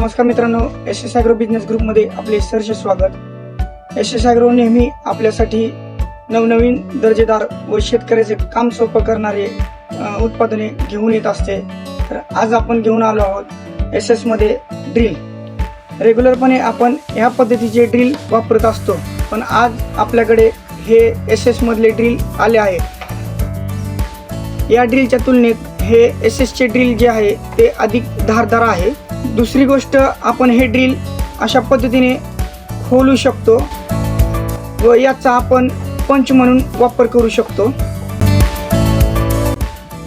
नमस्कार मित्रांनो S S agro business ग्रुपमध्ये आपले सरसे स्वागत. एस एस ॲग्रो नेहमी आपल्यासाठी नवनवीन दर्जेदार व शेतकऱ्याचे काम सोपं करणारे उत्पादने घेऊन येत असते. तर आज आपण घेऊन आलो आहोत एस एसमध्ये ड्रिल रेग्युलरपणे आपण ह्या पद्धतीचे ड्रिल वापरत असतो पण आज आपल्याकडे हे एस एसमधले ड्रिल आले आहे या ड्रिलच्या तुलनेत हे एस एसचे ड्रिल जे आहे ते अधिक धारदार आहे. दुसरी गोष्ट आपण हे ड्रिल अशा पद्धतीने खोलू शकतो व याचा आपण पंच म्हणून वापर करू शकतो.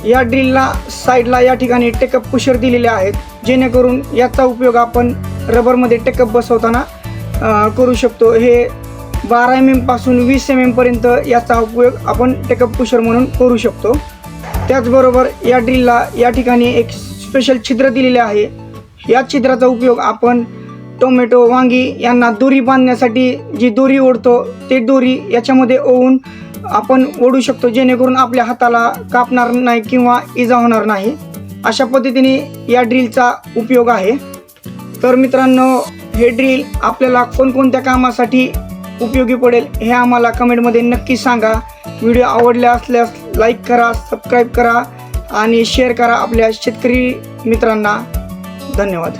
या ड्रिलला साईडला या ठिकाणी टेकअप पुशर दिलेले आहेत जेणेकरून याचा उपयोग आपण रबरमध्ये टेकअप बसवताना करू शकतो. हे बारा एम एमपासून वीस एम एमपर्यंत याचा उपयोग आपण टेकअप पुशर म्हणून करू शकतो. त्याचबरोबर या ड्रिलला या ठिकाणी एक स्पेशल छिद्र दिलेले आहे. या छिद्राचा उपयोग आपण टोमॅटो वांगी यांना दोरी बांधण्यासाठी जी दोरी ओढतो ते दोरी याच्यामध्ये ओवून आपण ओढू शकतो जेणेकरून आपल्या हाताला कापणार नाही किंवा इजा होणार नाही. अशा पद्धतीने या ड्रिलचा उपयोग आहे. तर मित्रांनो हे ड्रिल आपल्याला कोणकोणत्या कामासाठी उपयोगी पडेल हे आम्हाला कमेंटमध्ये नक्की सांगा. व्हिडिओ आवडले असल्यास लाईक करा सबस्क्राईब करा आणि शेअर करा आपल्या शेतकरी मित्रांना. धन्यवाद.